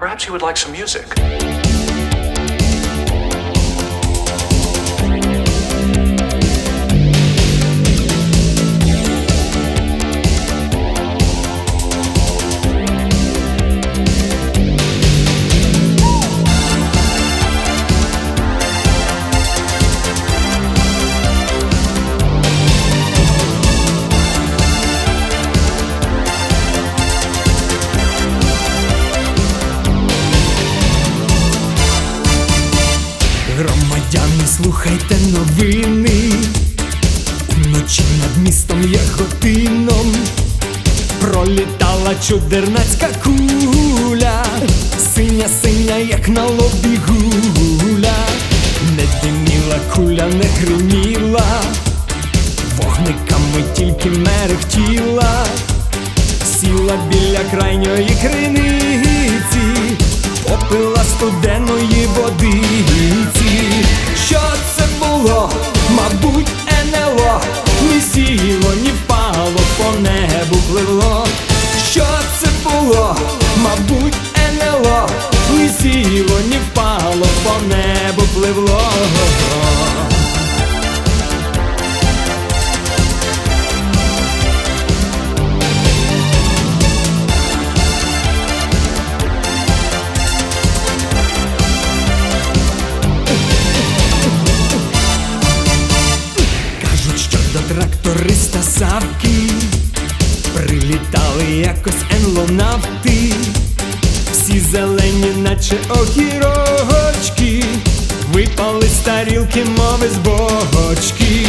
Perhaps you would like some music. Громадяни, слухайте новини. Уночі над містом Яготином пролітала чудернацька куля, синя, синя, як на лобі гуля, не диміла куля, не гриміла, вогниками тільки мерехтіла, сіла біля крайньої криниці, Ні сіло, ні впало, по небу пливло. Кажуть, що до тракториста Савки прилітали якось енлонавти, зелені, наче огірочки, випали з тарілки, мови з бочки.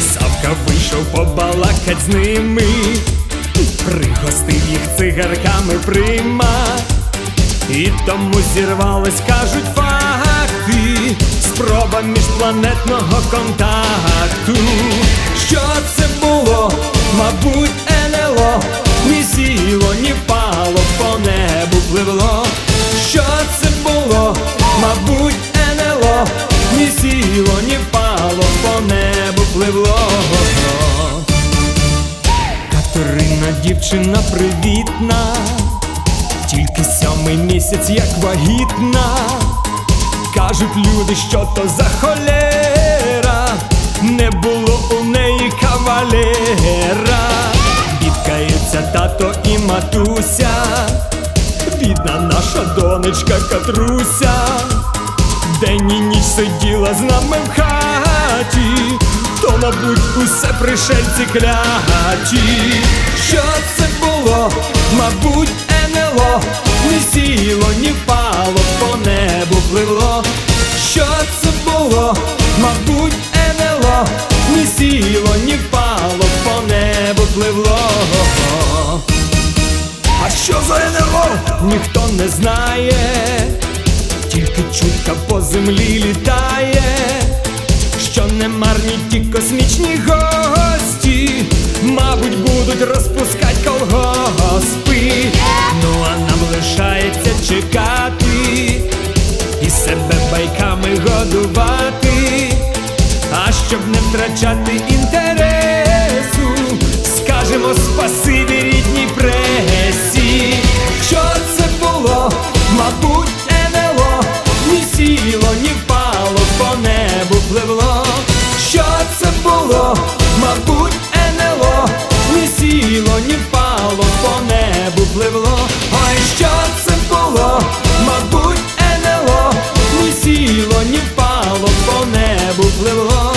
Савка вийшов побалакать з ними, пригостив їх цигарками прима. І тому зірвались, кажуть факти, спроба міжпланетного контакту. Що це було? Мабуть, ні сіло, ні впало, по небу пливло. Катерина дівчина привітна, тільки сьомий місяць, як вагітна. Кажуть люди, що то за холера, не було у неї кавалера. Бідкаються тато і матуся, бідна наша донечка Катруся. День і ніч сиділа з нами в хаті, то, мабуть, усе пришельці кляті. Що це було? Мабуть, НЛО, ні сіло, ні впало, по небу пливло. Що це було? Мабуть, НЛО, ні сіло, ні впало, по небу пливло. А що за НЛО? Ніхто не знає, тільки чутка по землі літає, що не марні ті космічні гості, мабуть, будуть розпускать колгоспи. Ну а нам лишається чекати і себе байками годувати, а щоб не втрачати інтерес. долоні впало, по небу пливло, ой, що це було, мабуть, НЛО, ні сіло, ні впало, по небу пливло.